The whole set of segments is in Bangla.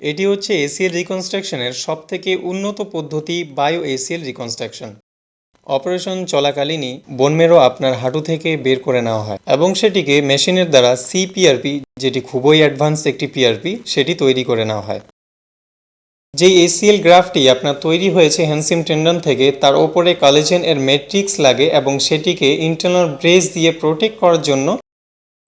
এটি হচ্ছে এসিএল রিকনস্ট্রাকশনের সবথেকে উন্নত পদ্ধতি বায়ো এসিএল রিকনস্ট্রাকশন। অপারেশন চলাকালীনই বোনমেরো আপনার হাঁটু থেকে বের করে নেওয়া হয় এবং সেটিকে মেশিনের দ্বারা সিপিআরপি, যেটি খুবই অ্যাডভান্স একটি পিআরপি, সেটি তৈরি করে নেওয়া হয়। যে এসিএল গ্রাফটি আপনার তৈরি হয়েছে হ্যান্সিম টেন্ডন থেকে, তার ওপরে কলেজেন এর ম্যাট্রিক্স লাগে এবং সেটিকে ইন্টারনাল ব্রেস দিয়ে প্রোটেক্ট করার জন্য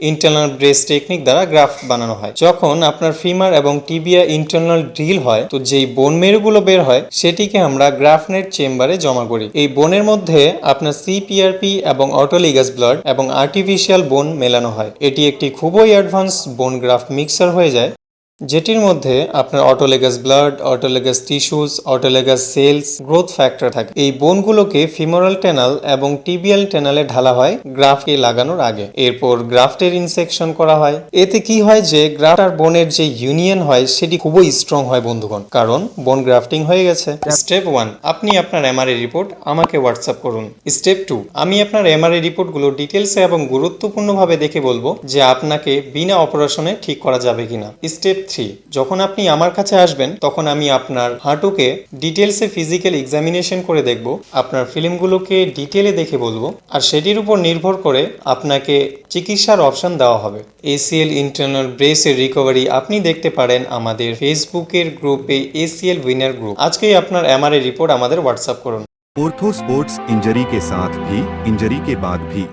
ইন্টারনাল ব্রেস টেকনিক দ্বারা গ্রাফ বানানো হয়। যখন আপনার ফিমার এবং টিবিয়া ইন্টারনাল ড্রিল হয়, তো যেই বোন মেরুগুলো বের হয়, সেটিকে আমরা গ্রাফনেট চেম্বারে জমা করি। এই বোনের মধ্যে আপনার সিপিআরপি এবং অটোলিগাস ব্লাড এবং আর্টিফিশিয়াল বোন মেলানো হয়। এটি একটি খুবই অ্যাডভান্স বোন গ্রাফ মিক্সার হয়ে যায়। যেটির মধ্যে আপনার autologous blood autologous tissues autologous cells growth factor থাকে। এই বোনগুলোকে ফিমোরাল টেনাল এবং টিবিয়াল টেনালে ঢালা হয় গ্রাফকে লাগানোর আগে। এরপর গ্রাফটের ইনসেকশন করা হয়। এতে কি হয় যে গ্রাফট আর বোনের যে ইউনিয়ন হয়, সেটি খুবই স্ট্রং হয় বন্ধুগণ, কারণ বোন গ্রাফটিং হয়ে গেছে। স্টেপ ওয়ান আপনি আপনার এমআরআই রিপোর্ট আমাকে হোয়াটসঅ্যাপ করুন। স্টেপ টু আমি আপনার এমআরআই রিপোর্টগুলো ডিটেলসে এবং গুরুত্বপূর্ণভাবে দেখে বলব যে আপনাকে বিনা অপারেশনে ঠিক করা যাবে কিনা। স্টেপ থ্রি যখন আপনি আমার কাছে আসবেন তখন আমি আপনার হাঁটুকে ডিটেলসে ফিজিক্যাল এক্সামিনেশন করে দেখব আপনার ফিল্মগুলোকে ডিটেলে দেখে বলবো আর সেটির উপর নির্ভর করে আপনাকে চিকিৎসার অপশন দেওয়া হবে এসিএল ইন্টারনাল ব্রেসের রিকভারি আপনি দেখতে পারেন আমাদের ফেসবুকের গ্রুপে এসিএল উইনার গ্রুপ আজকেই আপনার এমআরআই রিপোর্ট আমাদের হোয়াটসঅ্যাপ করুন ऑर्थो स्पोर्ट्स इंजरी के साथ भी इंजरी के बाद भी